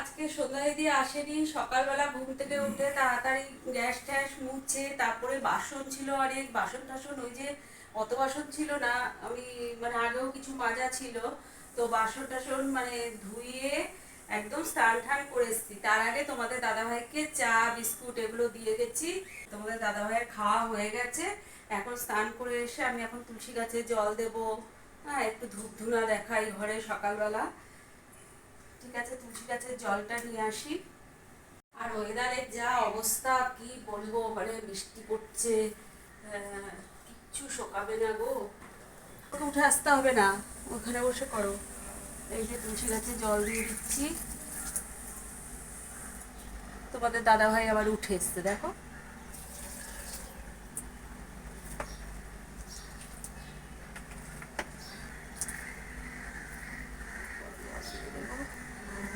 আজকে সন্ধ্যা দিয়ে আসেনি। সকালবেলা ঘুম থেকে উঠে তাড়াতাড়ি গ্যাস ট্যাস মুছছে তারপরে বাসন ছিল অনেক। বাসন টাসন ওই যে অত বাসন ছিল না, আমি মানে আগেও কিছু মাজা ছিল। তো বাসন টাসন মানে ধুয়ে একদম স্নান ঠান করে এসেছি। তার আগে তোমাদের দাদাভাইকে চা, বিস্কুট এগুলো দিয়ে গেছি। তোমাদের দাদাভাইয়ের খাওয়া হয়ে গেছে। এখন স্নান করে এসে আমি এখন তুলসী গাছে জল দেবো। হ্যাঁ একটু ধূপ ধুনা দেখাই ঘরে সকালবেলা। ঠিক আছে তুলসী গাছের জলটা নিয়ে আসি। আর ওয়েদারের যা অবস্থা, কি বলব মানে বৃষ্টি পড়ছে কিচ্ছু শোকাবে না গো। উঠে আসতে হবে না, ওখানে বসে করো। এই যে তুলসী গাছে জল দিয়ে দিচ্ছি। তোমাদের দাদা ভাই আবার উঠে এসছে, দেখো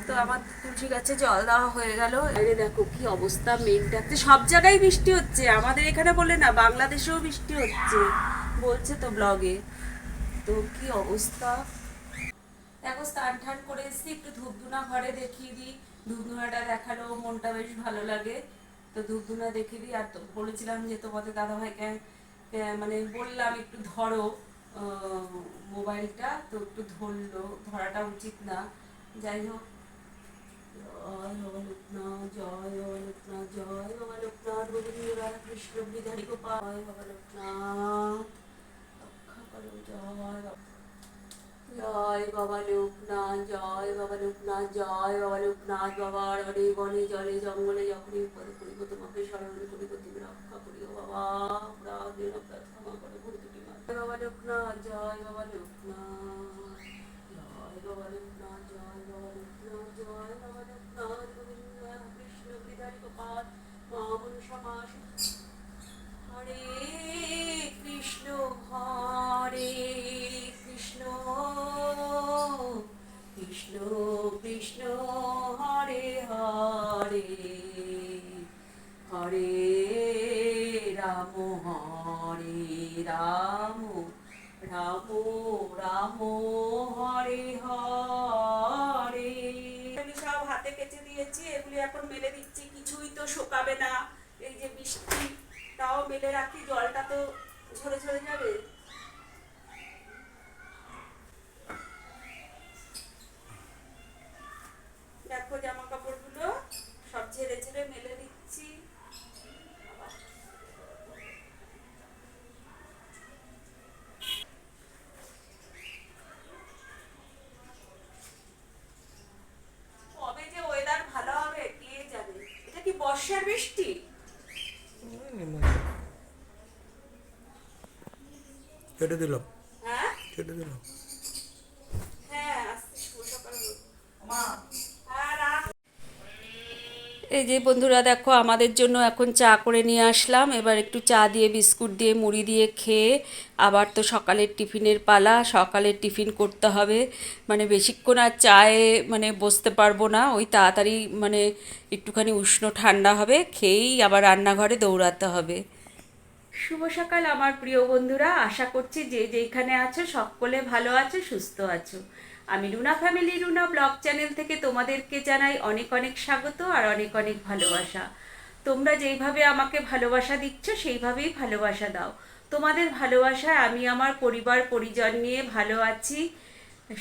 তো আমার তুলসী গাছে জল দেওয়া হয়ে গেল। আরে দেখো কি অবস্থা মেঘটাতে সব জায়গায় বৃষ্টি হচ্ছে। আমাদের এখানে বলে না, বাংলাদেশেও বৃষ্টি হচ্ছে। বলছে তো ব্লগে। তো কি অবস্থা? দেখো, স্নান টান করে এসেছি, একটু ধূপধুনা ঘরে দেখিয়ে দিই। ধূপধুনাটা দেখালেও মনটা বেশ ভালো লাগে। তো ধূপধুনা দেখিয়ে দিই। আর তো বলেছিলাম যে তোমাদের দাদাভাইকে মানে বললাম একটু ধরো মোবাইলটা। তো একটু ধরলো, ধরাটা উচিত না। যাই হোক জয় বাবা লোকনাথ জয় বাবা জয় বাবা লোকনাথ গোবিন্দ রাধা কৃষ্ণ বিধারী গোপাল জয় বাবা রক্ষা করো জয় জয় বাবা লোকনাথ জয় বাবা লোকনাথ জয় বাবা লোকনাথ বাবার অনে বনে জলে জঙ্গলে যখনই বিপদে পড়িব তোমাকে স্মরণ করিব তুমি রক্ষা করিও বাবা প্রাণের ক্ষমা করে ভুল দুটি বাবা লোকনাথ জয় বাবা লোকনাথ এখন মেলে দিচ্ছি, কিছুই তো শোকাবে না। এই যে বৃষ্টি, তাও মেলে রাখি, জলটা তো ঝরে ঝরে যাবে। দেখো জামা কাপড়গুলো সব ঝেড়ে ঝেড়ে মেলে দিচ্ছি কবে যে ওয়েদার ভালো হবে কে জানে এটা কি বর্ষার বৃষ্টি কেটে দিলাম। হ্যাঁ? কেটে দিলাম। হ্যাঁ আজকে শুভ সকাল। হ্যাঁ এই যে বন্ধুরা দেখো আমাদের জন্য এখন চা করে নিয়ে আসলাম। এবার একটু চা দিয়ে বিস্কুট দিয়ে মুড়ি দিয়ে খেয়ে আবার তো সকালের টিফিনের পালা। সকালের টিফিন করতে হবে। মানে বেশিক্ষণ আর চায়ে মানে বসতে পারব না। ওই তাড়াতাড়ি মানে একটুখানি উষ্ণ ঠান্ডা হবে। খেয়েই আবার রান্নাঘরে দৌড়াতে হবে। শুভ সকাল, আমার প্রিয় বন্ধুরা। আশা করছি যে যেইখানে আছো, সকলে ভালো আছো, সুস্থ আছো। আমি Runa family, Runa blog channel থেকে তোমাদেরকে জানাই অনেক অনেক স্বাগত আর অনেক অনেক ভালোবাসা। তোমরা যেইভাবে আমাকে ভালোবাসা দিচ্ছ, সেইভাবেই ভালোবাসা দাও। তোমাদের ভালোবাসায় আমি আমার পরিবার, পরিজন নিয়ে ভালো আছি,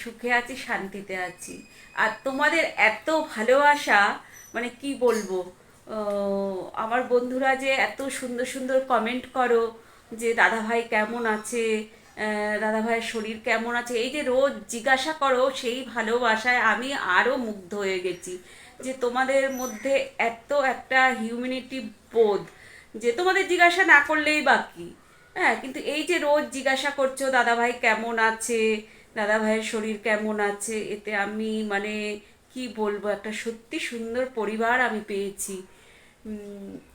সুখে আছি, শান্তিতে আছি। আর তোমাদের এত ভালোবাসা মানে কি বলব? আমার বন্ধুরা যে এত সুন্দর সুন্দর কমেন্ট করো যে, দাদাভাই কেমন আছে? দাদাভাইয়ের শরীর কেমন আছে? এই যে রোজ জিজ্ঞাসা করো সেই ভালোবাসায় আমি আরও মুগ্ধ হয়ে গেছি যে, তোমাদের মধ্যে এত একটা হিউম্যানিটি বোধ যে, তোমাদের জিজ্ঞাসা না করলেই বাকি হ্যাঁ কিন্তু এই যে রোজ জিজ্ঞাসা করছ, দাদাভাই কেমন আছে? দাদাভাইয়ের শরীর কেমন আছে? এতে আমি মানে কি বলব, একটা সত্যি সুন্দর পরিবার আমি পেয়েছি।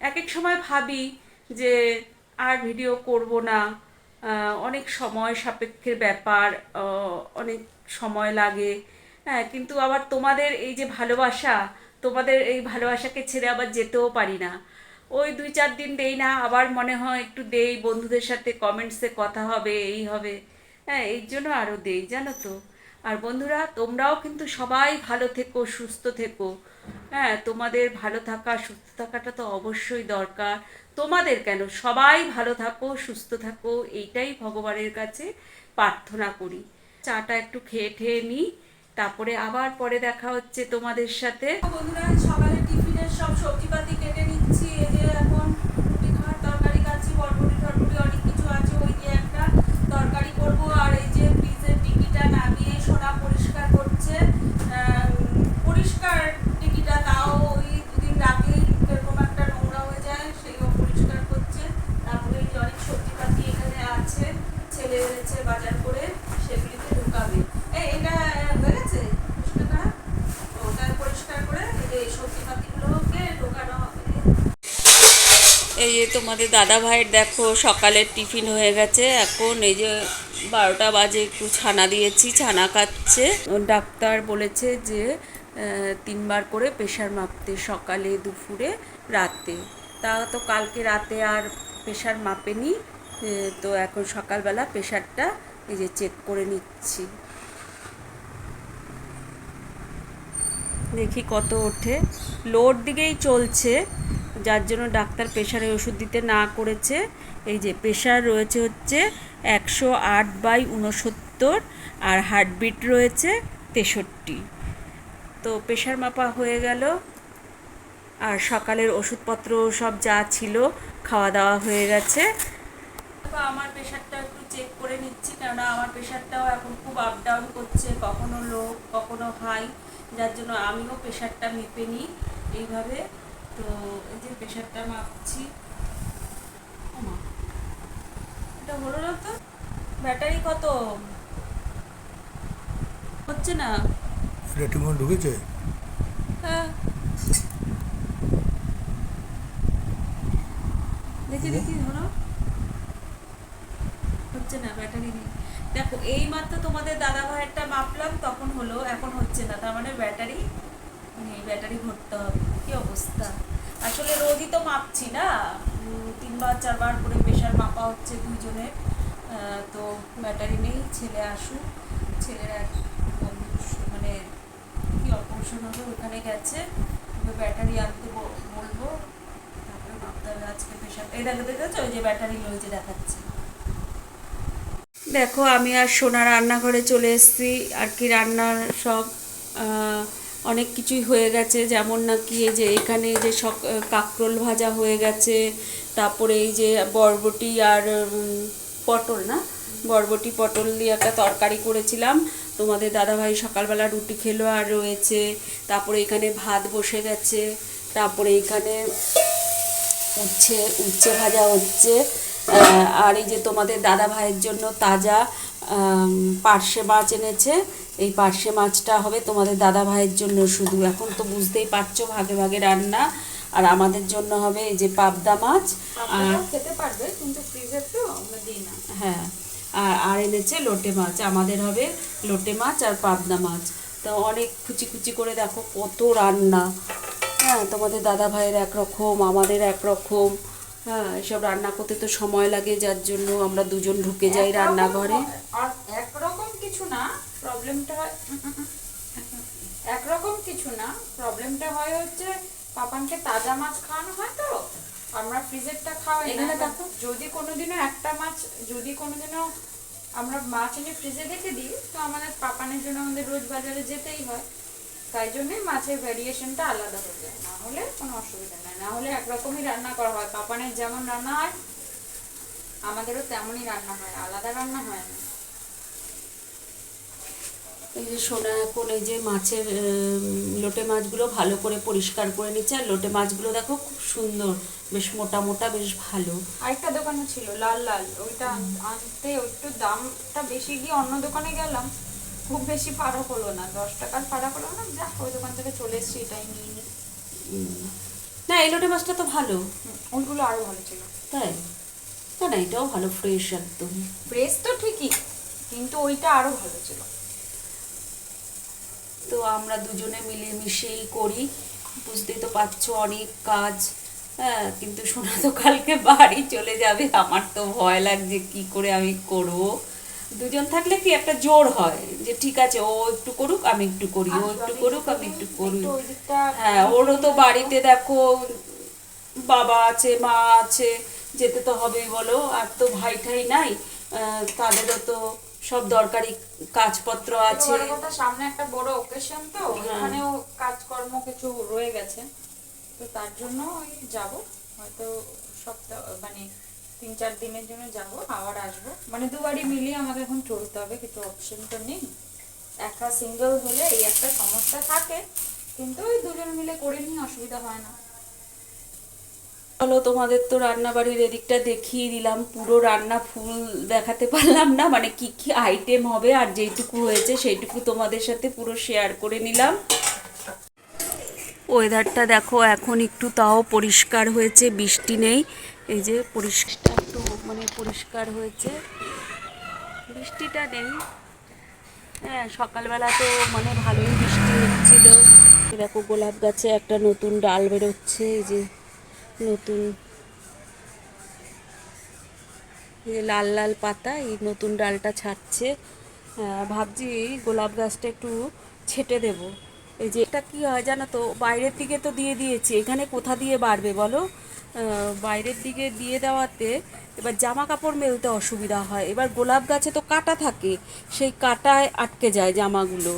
এক এক সময় ভাবি যে আর ভিডিও করব না। অনেক সময় সাপেক্ষের ব্যাপার অনেক সময় লাগে। হ্যাঁ কিন্তু আবার তোমাদের এই যে ভালোবাসা, তোমাদের এই ভালোবাসাকে ছেড়ে আবার যেতেও পারি না। ওই দুই চার দিন দেই না, আবার মনে হয় একটু দেই, বন্ধুদের সাথে কমেন্টসে কথা হবে, এই হবে। হ্যাঁ এই জন্য আরও দেই, জানো তো। আর বন্ধুরা, তোমরাও কিন্তু সবাই ভালো থেকো, সুস্থ থেকো। হ্যাঁ তোমাদের ভালো থাকা, সুস্থ থাকাটা তো অবশ্যই দরকার। তোমাদের কেন? সবাই ভালো থাকো, সুস্থ থাকো, এইটাই ভগবানের কাছে প্রার্থনা করি। চাটা একটু খেয়ে ঠেয়ে নিই, তারপরে আবার পরে দেখা হচ্ছে তোমাদের সাথে। বন্ধুরা, সকালে টিফিনের সব সবজিপাতি কেটে নিচ্ছি, এই যে এখন রুটি খাওয়ার তরকারি কাচ্ছি বরবটি, টরবটি, অনেক কিছু আছে, ওই দিয়ে একটা তরকারি করব, আর এই যে ফ্রিজের টিকিটা নামিয়ে সোনা পরিষ্কার করছে পরিষ্কার টিকিটা তাও ওই দুদিন রাখলেই এরকম একটা নোংরা হয়ে যায় সেগুলো পরিষ্কার করছে তারপরে এই যে অনেক সবজিপাতি এখানে আছে বাজার করে, সেগুলিতে ঢোকাবে। এই, এটা, হয়ে গেছে? ওটা পরিষ্কার করে এই যে এই সবজিপাতিগুলোকে ঢোকানো এই যে তোমাদের দাদা ভাইয়ের দেখো, সকালের টিফিন হয়ে গেছে। এখন এই যে বারোটা বাজে, একটু ছানা দিয়েছি, ছানা খাচ্ছে। ডাক্তার বলেছে যে তিনবার করে প্রেশার মাপতে, সকালে, দুপুরে, রাতে। তা তো কালকে রাতে আর প্রেশার মাপেনি। তো এখন সকালবেলা প্রেশারটা এই যে চেক করে নিচ্ছি। দেখি কত ওঠে। লোর দিকেই চলছে, যার জন্য ডাক্তার প্রেশারে ওষুধ দিতে না করেছে। এই যে প্রেশার রয়েছে হচ্ছে একশো আট বাই উনসত্তর আর হার্টবিট রয়েছে তেষট্টি। তো প্রেশার মাপা হয়ে গেল। আর সকালের ওষুধপত্র সব যা ছিল খাওয়া দাওয়া হয়ে গেছে। আমার প্রেশারটা একটু চেক করে নিচ্ছি কেননা আমার প্রেশারটাও এখন খুব আপ ডাউন করছে কখনো লো কখনো হাই যার জন্য আমিও প্রেশারটা মেপে নিই এইভাবে। তো এই যে প্রেশারটা মাপছি এটা হলো না তো? ব্যাটারি কত? হচ্ছে না? ঢুকেছে? হ্যাঁ। দেখি দেখি ধরো। হচ্ছে না, ব্যাটারি নেই। দেখো এই মাত্র তোমাদের দাদা ভাইয়েরটা মাপলাম, তখন হলো, এখন হচ্ছে না। তার মানে ব্যাটারি নেই, ব্যাটারি ভরতে হবে। কি অবস্থা? আসলে রোজই তো মাপছি না। তিনবার, চারবার করে প্রেশার মাপা হচ্ছে দুজনের তো ব্যাটারি নেই, ছেলে আসুক। ছেলের এক মানে কি অপারেশন হবে, ওখানে গেছে। ওকে ব্যাটারি আনতে বলব। তারপরে মাপতে হবে আজকে প্রেশার এই দেখো, দেখেছ? ওই যে ব্যাটারি লইছে দেখাচ্ছে। দেখো, আমি আর সোনা রান্নাঘরে চলে এসেছি। আর কি রান্নার সব অনেক কিছুই হয়ে গেছে। যেমন নাকি এই যে এখানে যে সক কাকরোল ভাজা হয়ে গেছে। তারপরে এই যে বরবটি আর পটল না? বরবটি, পটল দিয়ে একটা তরকারি করেছিলাম। তোমাদের দাদাভাই সকালবেলা রুটি খেলো আর রয়েছে। তারপরে এখানে ভাত বসে গেছে। তারপরে এখানে উচ্ছে উচ্ছে ভাজা হচ্ছে। আর এই যে তোমাদের দাদা ভাইয়ের জন্য তাজা পার্শে মাছ এনেছে। এই পার্শে মাছটা হবে তোমাদের দাদা ভাইয়ের জন্য শুধু। এখন তো বুঝতেই পারছ ভাগে ভাগে রান্না। আর আমাদের জন্য হবে এই যে পাবদা মাছ। আর খেতে পারবে কিন্তু ফ্রিজে তো আমরা দিই না। হ্যাঁ আর আর এনেছে লোটে মাছ। আমাদের হবে লোটে মাছ আর পাবদা মাছ। তো অনেক কুচি কুচি করে দেখো কত রান্না। হ্যাঁ তোমাদের দাদা ভাইয়ের একরকম আমাদের একরকম। হ্যাঁ এসব রান্না করতে তো সময় লাগে যার জন্য আমরা দুজন ঢুকে যাই রান্নাঘরে আর একরকম কিছু না প্রবলেমটা। একরকম কিছু না প্রবলেমটা হয় হচ্ছে পাপানকে তাজা মাছ খাওয়ানো হয় তো আমরা ফ্রিজেরটা খাওয়াই না এখানে দেখো। যদি কোনোদিনও একটা মাছ যদি কোনোদিনও আমরা মাছ এনে ফ্রিজে রেখে দিই তো আমাদের পাপানের জন্য আমাদের রোজ বাজারে যেতেই হয় তাই জন্যই মাছের ভ্যারিয়েশনটা আলাদা হয়ে যায়। না হলে কোনো অসুবিধা নেই। না হলে একরকমই রান্না করা হয়। পাপানের যেমন রান্না হয় আমাদেরও তেমনই রান্না হয়। আলাদা রান্না হয় না। এই যে সোনা এখন এই যে মাছের লোটে মাছগুলো ভালো করে পরিষ্কার করে নিচ্ছে। আর লোটে মাছগুলো দেখো খুব সুন্দর বেশ মোটা মোটা বেশ ভালো। আরেকটা দোকানে ছিল লাল লাল। ওইটা আন- আনতে একটু দামটা বেশি গিয়ে অন্য দোকানে গেলাম। খুব বেশি ফারাক হলো না দশ টাকার ফারাক হলো না যা ওই দোকান থেকে চলে এসেছি এটাই নিয়ে নিই। না এই লোটে মাছটা তো ভালো। ওইগুলো আরও ভালো ছিল। তাই? না না এটাও ভালো ফ্রেশ একদম। ফ্রেশ তো ঠিকই কিন্তু ওইটা আরও ভালো ছিল। তো আমরা দুজনে মিলে মিশেই করি। বুঝতেই তো পারছ অনেক কাজ। হ্যাঁ কিন্তু সোনা তো কালকে বাড়ি চলে যাবে। আমার তো ভয় লাগছে কি করে আমি করব? দুজন থাকলে কি একটা জোর হয় যে ঠিক আছে ও একটু করুক আমি একটু করি ও একটু করুক আমি একটু করি। হ্যাঁ ওরও তো বাড়িতে দেখো বাবা আছে মা আছে যেতে তো হবেই বলো আর তো ভাই ঠাই নাই তাদেরও তো সব দরকারি কাজপত্র আছে। সামনে একটা বড় ওকেশন তো এখানেও কাজকর্ম কিছু রয়ে গেছে তো তার জন্য ওই যাব হয়তো সপ্তাহ মানে তিন চার দিনের জন্য যাব, আবার আসব। মানে দুবারই মিলিয়ে আমাকে এখন চলতে হবে কিছু অপশন তো নেই। একা সিঙ্গেল হলে এই একটা সমস্যা থাকে, কিন্তু ওই দুজন মিলে করে নিয়ে অসুবিধা হয় না। চলো, তোমাদের তো রান্না বাড়ির এদিকটা দেখিয়ে দিলাম। পুরো রান্না ফুল দেখাতে পারলাম না মানে কি কি আইটেম হবে আর যেইটুকু হয়েছে সেইটুকু তোমাদের সাথে পুরো শেয়ার করে নিলাম। ওয়েদারটা দেখো, এখন একটু তাও পরিষ্কার হয়েছে, বৃষ্টি নেই। এই যে পরিষ্কার মানে পরিষ্কার হয়েছে। বৃষ্টিটা নেই। হ্যাঁ সকালবেলা তো মানে ভালোই বৃষ্টি হচ্ছিল। দেখো গোলাপ গাছে একটা নতুন ডাল বেরোচ্ছে, এই যে নতুন যে লাল লাল পাতা, এই নতুন ডালটা ছাড়ছে। ভাবছি গোলাপ গাছটা একটু ছেটে দেব। এই যে এটা কি হয় জানো তো, বাইরের দিকে তো দিয়ে দিয়েছি, এখানে কোথা দিয়ে বাড়বে বলো? বাইরের দিকে দিয়ে দেওয়াতে এবার জামা কাপড় মেলতে অসুবিধা হয়। এবার গোলাপ গাছে তো কাটা থাকে, সেই কাটায় আটকে যায় জামাগুলো।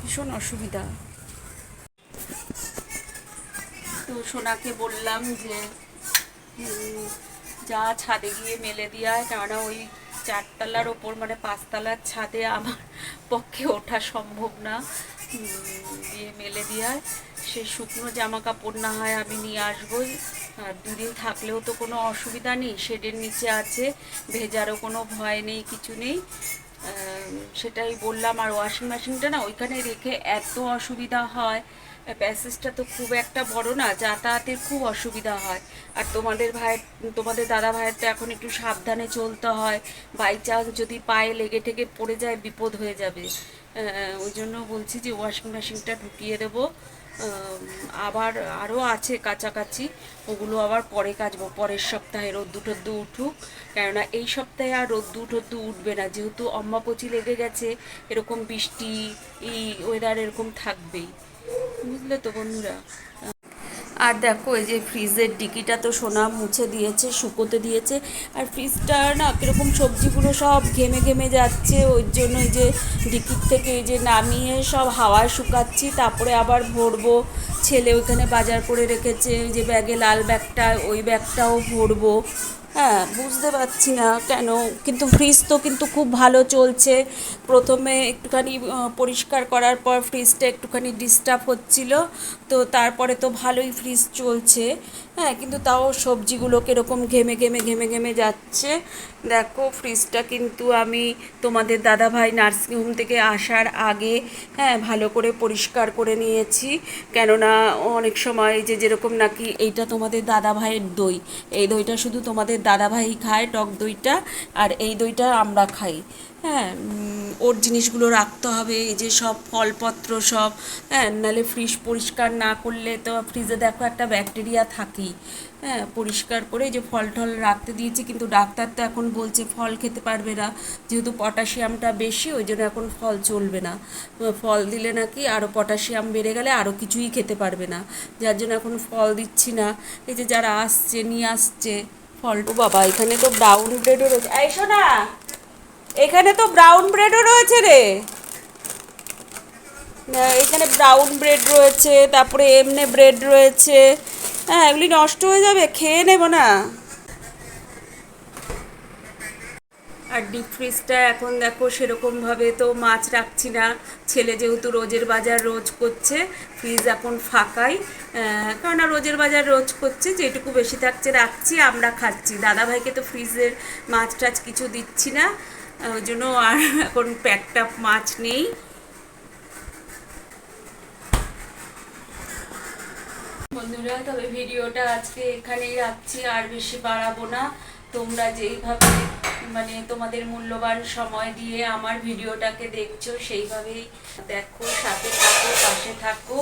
ভীষণ অসুবিধা। তো সোনাকে বললাম যে যা ছাদে গিয়ে মেলে দেওয়া কেননা ওই চারতলার ওপর মানে পাঁচতলার ছাদে আমার পক্ষে ওঠা সম্ভব না। দিয়ে মেলে দেওয়ায় সে শুকনো জামা কাপড় না হয় আমি নিয়ে আসবোই। আর দুদিন থাকলেও তো কোনো অসুবিধা নেই, শেডের নিচে আছে, ভেজারও কোনো ভয় নেই, কিছু নেই। সেটাই বললাম, আর ওয়াশিং মেশিনটা না ওইখানে রেখে এত অসুবিধা হয়। প্যাসেজটা তো খুব একটা বড় না, যাতায়াতের খুব অসুবিধা হয়। আর তোমাদের ভাইয়ের তোমাদের দাদা ভাইয়ের তো এখন একটু সাবধানে চলতে হয়। বাই চান্স যদি পায়ে লেগে ঠেগে পড়ে যায়, বিপদ হয়ে যাবে। ওই জন্য বলছি যে ওয়াশিং মেশিনটা ঢুকিয়ে দেবো। আবার আরও আছে কাছাকাছি, ওগুলো আবার পরে কাচবো, পরের সপ্তাহে রোদ্দু টদ্দু উঠুক, কেননা এই সপ্তাহে আর রোদ্দু টদ্দু উঠবে না, যেহেতু অম্বাপচি লেগে গেছে, এরকম বৃষ্টি, এই ওয়েদার এরকম থাকবেই, বুঝলে তো বন্ধুরা? আর দেখো, এই যে ফ্রিজের ডিকিটা তো সোনা মুছে দিয়েছে, শুকোতে দিয়েছে। আর ফ্রিজটা না কীরকম সবজিগুলো সব ঘেমে ঘেমে যাচ্ছে, ওই জন্য এই যে ডিকির থেকে এই যে নামিয়ে সব হাওয়ায় শুকাচ্ছি, তারপরে আবার ভরবো। ছেলে ওইখানে বাজার করে রেখেছে ওই যে ব্যাগে লাল ব্যাগটা, ওই ব্যাগটাও ভরবো। হ্যাঁ বুঝতে পারছি না কেন, কিন্তু ফ্রিজ তো কিন্তু খুব ভালো চলছে। প্রথমে একটুখানি পরিষ্কার করার পর ফ্রিজটা একটুখানি ডিস্টার্ব হচ্ছিল। তো তারপরে তো ভালোই ফ্রিজ চলছে। হ্যাঁ কিন্তু তাও সবজিগুলো কীরকম ঘেমে ঘেমে ঘেমে ঘেমে যাচ্ছে। দেখো ফ্রিজটা কিন্তু আমি তোমাদের দাদাভাই নার্সিংহোম থেকে আসার আগে হ্যাঁ ভালো করে পরিষ্কার করে নিয়েছি। কেননা অনেক সময় যে যেরকম নাকি এইটা তোমাদের দাদা ভাইয়ের দই। এই দইটা শুধু তোমাদের দাদা ভাই খায়, টক দইটা, আর এই দইটা আমরা খাই। হ্যাঁ ওর জিনিসগুলো রাখতে হবে, এই যে সব ফলপত্র সব হ্যাঁ নাহলে ফ্রিজ পরিষ্কার না করলে তো ফ্রিজে দেখো একটা ব্যাকটেরিয়া থাকেই। হ্যাঁ পরিষ্কার করে যে ফল টল রাখতে দিয়েছি, কিন্তু ডাক্তার তো এখন বলছে ফল খেতে পারবে না, যেহেতু পটাশিয়ামটা বেশি, ওই জন্য এখন ফল চলবে না। ফল দিলে নাকি আরও পটাশিয়াম বেড়ে গেলে আরও কিছুই খেতে পারবে না, যার জন্য এখন ফল দিচ্ছি না। এই যে যারা আসছে, নিয়ে আসছে, ফল বাবা, এখানে তো ব্রাউন ব্রেডও রয়েছে। এই শোনা! এখানে তো ব্রাউন ব্রেডও রয়েছে রে। এখানে ব্রাউন ব্রেড রয়েছে, তারপরে এমনি ব্রেড রয়েছে। হ্যাঁ এগুলি নষ্ট হয়ে যাবে, খেয়ে নেব না। আর ডিপ ফ্রিজটা এখন দেখো সেরকমভাবে তো মাছ রাখছি না। ছেলে যেহেতু রোজের বাজার রোজ করছে ফ্রিজ এখন ফাঁকাই। কেননা রোজের বাজার রোজ করছে, যেটুকু বেশি থাকছে রাখছি, আমরা খাচ্ছি। দাদাভাইকে তো ফ্রিজের মাছ টাছ কিছু দিচ্ছি না। ওই জন্য আর এখন প্যাকটা মাছ নেই। বন্ধুরা, তবে ভিডিওটা আজকে এখানেই রাখছি, আর বেশি বাড়াবো না। তোমরা যেইভাবে মানে তোমাদের মূল্যবান সময় দিয়ে আমার ভিডিওটাকে দেখছ, সেইভাবেই দেখো, সাথে থাকো, পাশে থাকো।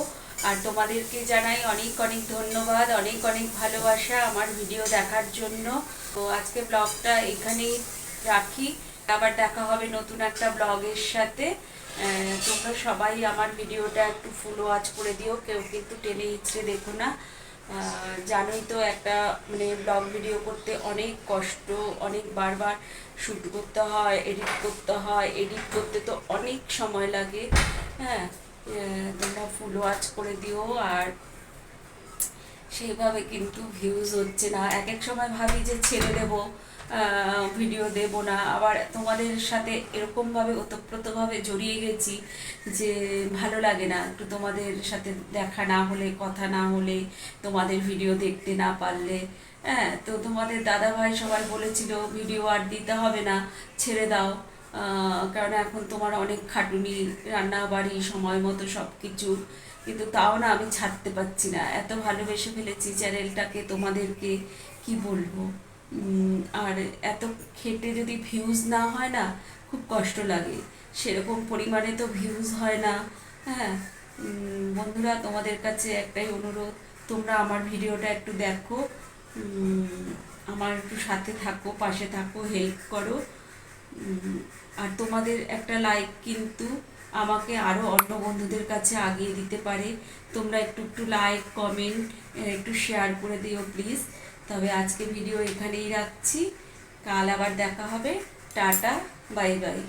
আর তোমাদেরকে জানাই অনেক অনেক ধন্যবাদ, অনেক অনেক ভালোবাসা আমার ভিডিও দেখার জন্য। তো আজকে ব্লগটা এখানেই রাখি। আবার দেখা হবে নতুন একটা ব্লগের সাথে। তোমরা সবাই আমার ভিডিওটা একটু ফুল ওয়াচ করে দিও, কেউ কিন্তু টেনে ইচ্ছে দেখো না। জানোই তো একটা মানে ব্লগ ভিডিও করতে অনেক কষ্ট, অনেক বারবার শ্যুট করতে হয় এডিট করতে হয় এডিট করতে তো অনেক সময় লাগে। হ্যাঁ তোমরা ফুল ওয়াচ করে দিও আর সেইভাবে কিন্তু ভিউজ হচ্ছে না। এক এক সময় ভাবি যে ছেড়ে দেব। ভিডিও দেব না। আবার তোমাদের সাথে এরকমভাবে ওতপ্রোতভাবে জড়িয়ে গেছি যে ভালো লাগে না। একটু তোমাদের সাথে দেখা না হলে, কথা না হলে, তোমাদের ভিডিও দেখতে না পারলে। হ্যাঁ তো তোমাদের দাদা ভাই সবাই বলেছিল, ভিডিও আর দিতে হবে না, ছেড়ে দাও। কারণ এখন তোমার অনেক খাটুনি রান্না বাড়ি সময় মতো সব কিছু কিন্তু তাও না আমি ছাড়তে পারছি না। এত ভালোবেসে ফেলেছি চ্যানেলটাকে, তোমাদেরকে কি বলব? আর এত খেটে যদি ভিউজ না হয় না, খুব কষ্ট লাগে। সেরকম পরিমাণে তো ভিউজ হয় না। হ্যাঁ বন্ধুরা, তোমাদের কাছে একটাই অনুরোধ, তোমরা আমার ভিডিওটা একটু দেখো। আমার একটু সাথে থাকো, পাশে থাকো হেল্প করো। আর তোমাদের একটা লাইক কিন্তু আমাকে আরও অন্য বন্ধুদের কাছে আগিয়ে দিতে পারে। তোমরা একটু একটু লাইক কমেন্ট একটু শেয়ার করে দিও প্লিজ তবে আজকে ভিডিও এখানেই রাখছি। কাল আবার দেখা হবে। Tata bye bye.